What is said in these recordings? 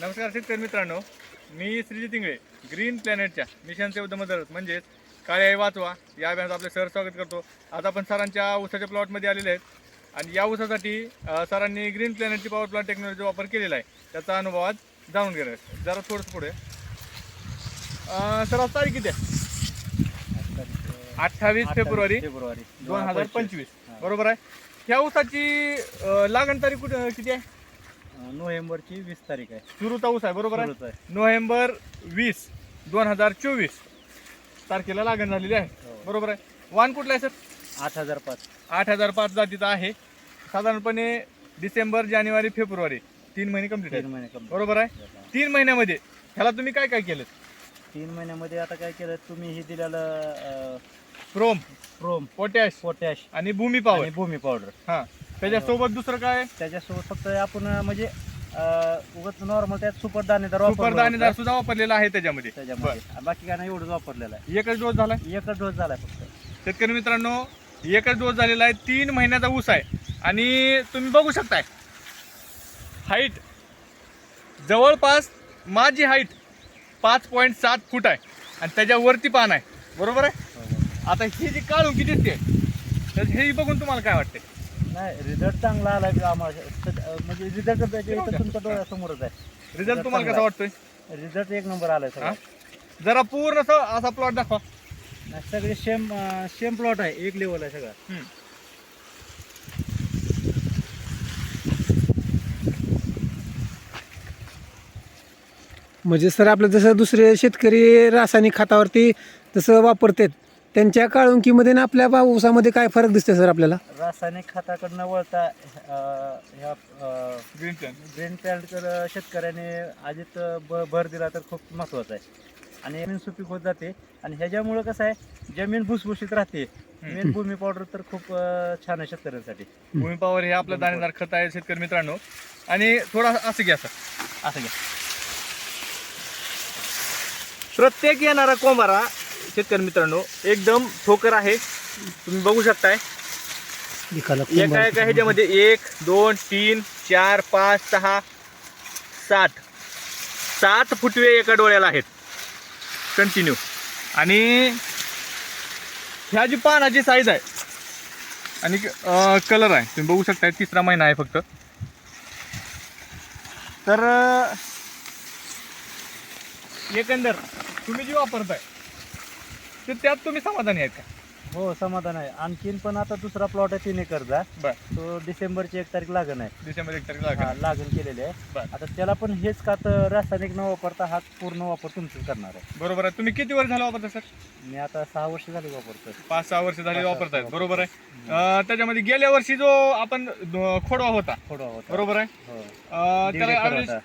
नमस्कार शेतकरी मित्रांनो मी श्रीजित इंगळे ग्रीन प्लॅनेटच्या मिशन सेव द मदर म्हणजेच काळे आई वाचवा या अभियानात आपले सर स्वागत करतो. आज आपण सरांच्या ऊसाच्या प्लॉटमध्ये आलेले आहेत. आणि या ऊसासाठी सरांनी ग्रीन प्लॅनेटची पॉवर प्लांट टेक्नॉलॉजीचा वापर केलेला आहे. त्याचा अनुभव आज जाणून घेणार आहे. जरा थोडंसं पुढे. सर आज तारीख किती आहे? अठ्ठावीस फेब्रुवारी फेब्रुवारी. दोन हजार पंचवीस. बरोबर आहे. ह्या ऊसाची लागण तारीख कुठे किती आहे? नोव्हेंबरची वीस तारीख आहे. सुरूचा ऊस आहे बरोबर आहे? सुरूच आहे. नोव्हेंबर वीस दोन हजार चोवीस तारखेला लागण झालेली आहे. हो. बरोबर आहे? वाण कुठला आहे सर? आठ हजार पाच. आठ हजार पाच जातीचा आहे. साधारणपणे डिसेंबर जानेवारी फेब्रुवारी तीन महिने कंप्लीट तीन आहेत महिने complete. बरोबर आहे? झाले. तीन महिन्यामध्ये ह्याला तुम्ही काय काय केलं? तीन महिन्यामध्ये आता काय केलं तुम्ही हे दिलेलं क्रोम प्रोम पोटॅश पोटॅश आणि भूमी पॉवर आणि भूमी पावडर हा. त्याच्यासोबत दुसरं काय? त्याच्यासोबत फक्त आपण म्हणजे उगत नॉर्मल त्यात सुपर दाणेदार सुपर दाणेदार सुद्धा वापरलेला आहे त्याच्यामध्ये. त्याच्यामध्ये. बाकी काय नाही एवढंच वापरलेलं आहे. एकच डोस झालाय एकच डोस झालाय फक्त. शेतकरी मित्रांनो एकच डोस झालेला आहे. तीन महिन्याचा ऊस आहे. आणि तुम्ही बघू शकताय. हाईट जवळपास माझी हाईट पाच पॉईंट सात फूट आहे. आणि त्याच्यावरती पान आहे. बरोबर आहे? हो. आता ही जी काळू किती दिसते? तर हे बघून तुम्हाला काय वाटते नाही रिझल्ट चांगला आला की आम्हाला? सद- अं, म्हणजे रिझल्ट तुमच्या डोळ्यासमोरच आहे. रिझल्ट तुम्हाला कसा वाटतोय? रिझल्ट एक नंबर आलाय? सगळं जरा पूर्ण असं प्लॉट दाखवा. नाही, सगळे सेम सेम प्लॉट आहे. एक लेवल आहे सगळा. म्हणजे सर आपलं जसं दुसरे शेतकरी रासायनिक खतावरती जसं वापरतात त्यांच्या काळुंकीमध्ये ना आपल्या बा ऊसामध्ये काय फरक दिसते सर आपल्याला? रासायनिक खताकडनं वळता ह्या ग्रीन पॅन्टकडं शेतकऱ्याने आधीच भर दिला तर खूप महत्त्वाचा आहे. आणि जमीन सुपीक होत जाते. आणि ह्याच्यामुळं कसं आहे जमीन भुसभुशीत राहते. मेन भूमी पावडर तर खूप अं, छान आहे शेतकऱ्यांसाठी. भूमी पॉवर हे आपलं दाणेदार खत आहे शेतकरी मित्रांनो. आणि थोडा असं घ्या सर. असं घ्या. प्रत्येक येणारा कोंबारा शेतकरी मित्रांनो एकदम ठोकर आहे. तुम्ही बघू शकताय. एका एका ह्याच्यामध्ये? एक दोन तीन चार पाच सहा सात. सात फुटवे एका डोळ्याला आहेत. कंटिन्यू आणि ह्या जी पानाची साईज आहे आणि कलर आहे तुम्ही बघू शकता तिसरा महिना आहे फक्त. तर एकंदर तुम्ही जी वापरताय ते त्यात तुम्ही समाधानी आहेत का? हो समाधान आहे. आणखीन पण आता दुसरा प्लॉट आहे तीन एकरचा बर. तो डिसेंबरची एक तारीख लागण आहे. डिसेंबर एक तारीख हा, लागेल लागण केलेली आहे. बर. आता त्याला पण हेच खात रासायनिक न वापरता हा पूर्ण वापर तुमचं करणार आहे. बरोबर आहे. तुम्ही किती वर्ष झालं वापरता सर? मी आता सहा वर्ष झाली वापरतो पाच सहा वर्ष झाले पाच सहा वापरतायत वर्ष. बरोबर आहे. अं, त्याच्यामध्ये गेल्या वर्षी जो आपण द- खोडवा होता. थोडा बरोबर आहे. हो. अं, त्याला.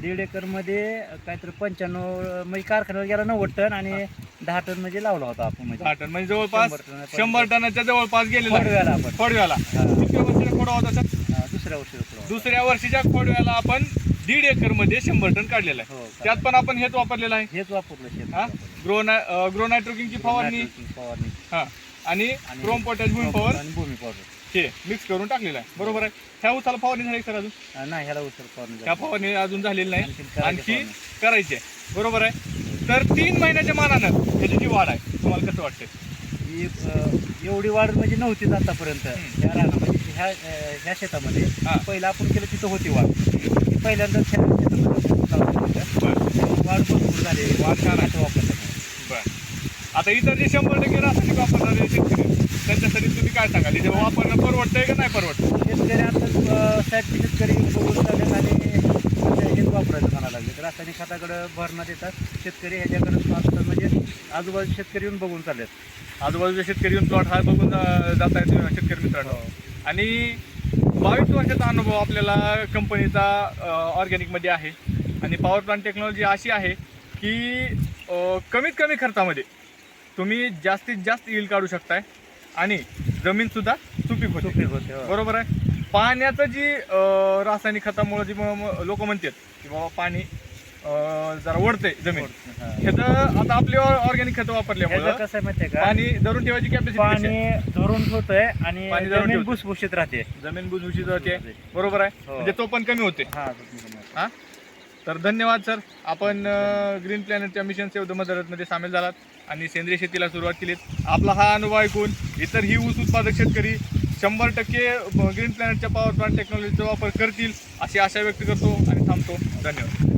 दीड एकरमध्ये काहीतरी पंच्याण्णव म्हणजे कारखान्यावर गेला नव्वद टन आणि दहा टन म्हणजे लावला होता आपण म्हणजे. दहा टन म्हणजे जवळपास शंभर टनाच्या जवळपास गेलेला आहे. खोडव्याला आपण. खोडव्याला. किती वर्षाचा खोडवा होता सर? हा, दुसऱ्या वर्षी रोपला होता. दुसऱ्या वर्षीच्या खोडव्याला आपण दीड एकरमध्ये शंभर टन काढलेला आहे. हो त्यात पण आपण हेच वापरलेलं आहे? हेच वापरलं शेत हा? ग्रो ग्रो नायट्रोकिंगची फवारणी. फवारणी. हा. आणि आणि क्रोम पोटॅश भूमी पॉवर आणि भूमी पावडर हे मिक्स करून टाकलेलं आहे. बरोबर आहे? ह्या उसाला फवारणी झाली सर अजून? नाही ह्याला उचल फवारणी ह्या. फवारणी अजून झालेली नाही. करायची आणखी फवारणी. करायची आहे. बरोबर आहे? तर तीन महिन्याच्या मानानं ह्याची जी वाढ आहे तुम्हाला कसं वाटतं ही अं, एवढी वाढ म्हणजे नव्हतीच आतापर्यंत. ह्या रानामध्ये ह्या अं, ह्या शेतामध्ये हा. पहिलं आपण केलं तिथं होती वाढ. ती पहिल्यांदा ह्या शेतामध्ये लावलं होतं. बरं. वाढ भरपूर झाली. वाढ छान आहे. आता इतर जे शंभर टक्के रासायनिक वापरणारे शेतकरी त्यांच्यासाठी तुम्ही काय सांगाल? इथे वापरणं परवडतंय का नाही परवडत शेतकरी आता साहेब शेतकरी बघून चालले आणि सध्या हेच वापरायचं म्हणायला लागले. रासायनिक खताकडे भर न देतात. शेतकरी ह्याच्याकडे असतात म्हणजे आजूबाजू शेतकरी येऊन बघून चाललेत. आजूबाजूचे शेतकरी येऊन प्लॉट हा बघून जात आहेत शेतकरी मित्रांनो. आणि बावीस वर्षाचा अनुभव आपल्याला कंपनीचा ऑर्गॅनिकमध्ये आहे. आणि पॉवर प्लांट टेक्नॉलॉजी अशी आहे की अं, कमीत कमी खर्चामध्ये तुम्ही जास्तीत जास्त येईल काढू शकताय. आणि जमीनसुद्धा सुपीक होते. सुपीक होते हो. बरोबर आहे? पाण्याचं जी अं, रासायनिक खतामुळे जी लोक म्हणतात की बाबा पाणी अं, जरा ओढते जमीन. हा. ह्याचं आता आपले ऑर्गॅनिक खतं वापरल्यामुळे ह्याचं कसं आहे माहितीये का? पाणी धरून ठेवायची कॅपॅसिटी पाणी धरून ठेवतोय आणि पाणी धरून जमीन ठेवतोय. भुसभुशीत राहते. जमीन बुजबुशीत होते बरोबर आहे? हो. म्हणजे तो पण कमी होते हा हा? तर धन्यवाद सर. आपण ग्रीन प्लॅनेटच्या मिशन सेव द मदरमध्ये सामील झालात. आणि सेंद्रिय शेतीला सुरुवात केलीत आपला हा अनुभव ऐकून इतरही ऊस उत्पादक शेतकरी शंभर टक्के ग्रीन प्लॅनेटच्या पॉवर प्लांट टेक्नॉलॉजीचा वापर करतील अशी आशा व्यक्त करतो आणि थांबतो. धन्यवाद.